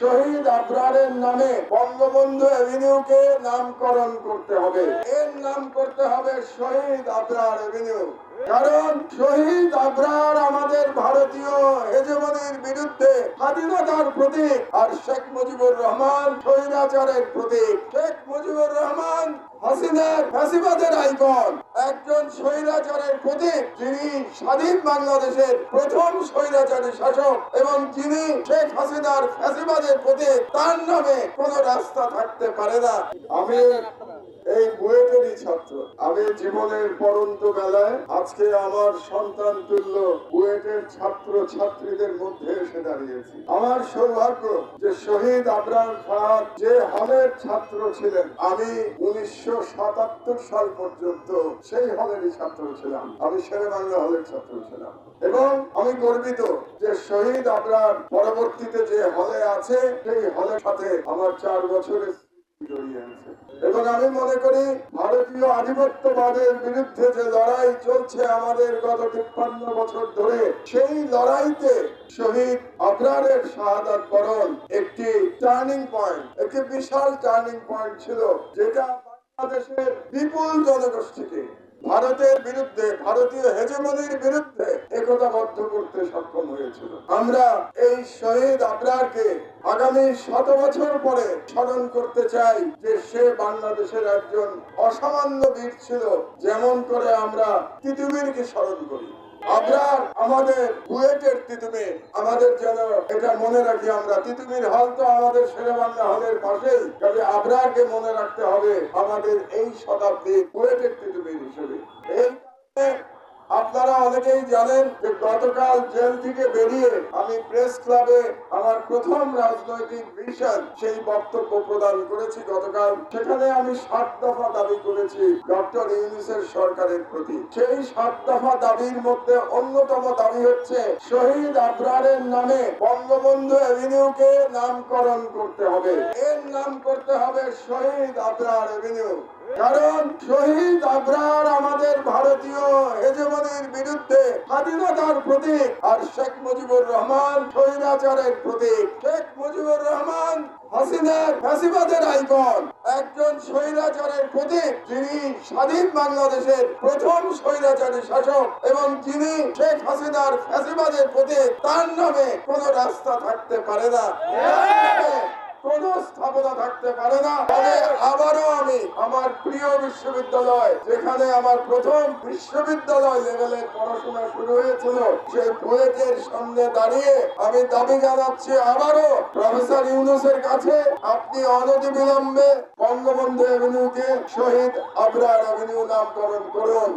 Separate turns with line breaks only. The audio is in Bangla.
শহীদ আবরারের নামে বঙ্গবন্ধু এভিনিউকে নামকরণ করতে হবে। এর নাম করতে হবে শহীদ আবরার এভিনিউ কারণ শহীদ আবরার আমাদের ভারতীয় হেজমনির বিরুদ্ধে স্বাধীনতার প্রতীক আর শেখ মুজিবুর রহমান স্বৈরাচারের প্রতীক। শেখ মুজিবুর রহমান হাসিনার ফ্যাসিবাদের আইকন। একজন স্বৈরাচারের প্রতীক যিনি স্বাধীন বাংলাদেশের প্রথম স্বৈরাচারী শাসক এবং যিনি শেখ হাসিনার ফ্যাসিবাদের প্রতি তার নামে কোন রাস্তা থাকতে পারে না। আমি এই বুয়েটেরই ছাত্র। আমি জীবনের পরন্ত বেলায় আজকে আমার সন্তান তুল্য বুয়েটের ছাত্র ছাত্রীদের মধ্যে এসে দাঁড়িয়েছি। আমার সৌভাগ্য যে শহীদ আবরার ফাহাদ যে হলের ছাত্র ছিলেন, আমি উনিশশো সাতাত্তর সাল পর্যন্ত সেই হলেরই ছাত্র ছিলাম। আমি শেরেবাংলা হলের ছাত্র ছিলাম। এবং আমি গর্বিত যে শহীদ আবরার পরবর্তীতে যে হলে আছে, সেই হলের সাথে আমার চার বছরের এবং আমি মনে করি ভারতীয় আধিপত্যবাদের বিরুদ্ধে যে লড়াই চলছে আমাদের গত তিপ্পান্ন বছর ধরে, সেই লড়াইতে শহীদ আবরারের শাহাদাত বরণ একটি টার্নিং পয়েন্ট, একটি বিশাল টার্নিং পয়েন্ট ছিল, যেটা বাংলাদেশের বিপুল জনগোষ্ঠীকে, ভারতের বিরুদ্ধে, ভারতীয় হেজমনির বিরুদ্ধে হয়েছিল। আমরা এই শহীদ আবরারকে আগামী শত বছর পরে স্মরণ করতে চাই যে সে বাংলাদেশের একজন অসামান্য বীর ছিল। যেমন করে আমরা তিতুমিরকে স্মরণ করি। আবরার আমাদের বুয়েটের তিতুমির আমাদের যেন এটা মনে রাখি আমরা তিতুমির হল তো আমাদের শেরেবাংলা হলের পাশেই। কাজে আবরারকে মনে রাখতে হবে আমাদের এই শতাব্দীর বুয়েটের তিতুমির হিসেবে। এই আপনারা অনেকেই জানেন যে গতকাল জেল থেকে বেরিয়ে আমি প্রেস ক্লাবে আমার প্রথম রাজনৈতিক ভিশন সেই বক্তব্য প্রদান করেছি গতকাল। সেখানে আমি সাত দফা দাবি করেছি ডক্টর ইউনিসের সরকারের প্রতি। সেই সাত দফা দাবির মধ্যে অন্যতম দাবি হচ্ছে শহীদ আবরারের নামে বঙ্গবন্ধু এভিনিউকে নামকরণ করতে হবে। এর নাম করতে হবে শহীদ আবরার এভিনিউ কারণ শহীদ আবরার আমাদের ভারতীয় হেজমনির বিরুদ্ধে স্বাধীনতার প্রতীক আর শেখ মুজিবুর রহমান স্বৈরাচারের প্রতীক। শেখ মুজিবুর রহমান হাসিনার ফ্যাসিবাদের আইকন। একজন স্বৈরাচারের প্রতীক যিনি স্বাধীন বাংলাদেশের প্রথম স্বৈরাচারী শাসক এবং যিনি শেখ হাসিনার ফ্যাসিবাদের প্রতীক তার নামে কোন রাস্তা থাকতে পারে না। কোন স্থাপনা থাকতে পারে না। আমি আমার প্রিয় বিশ্ববিদ্যালয়, যেখানে আমার প্রথম বিশ্ববিদ্যালয় লেভেলের পড়াশোনা শুরু হয়েছিল সেই বুয়েটের সামনে দাঁড়িয়ে আমি দাবি জানাচ্ছি আবারও প্রফেসর ইউনুসের কাছে, আপনি অনতি বিলম্বে বঙ্গবন্ধু এভিনিউকে শহীদ আবরার এভিনিউ নামকরণ করুন।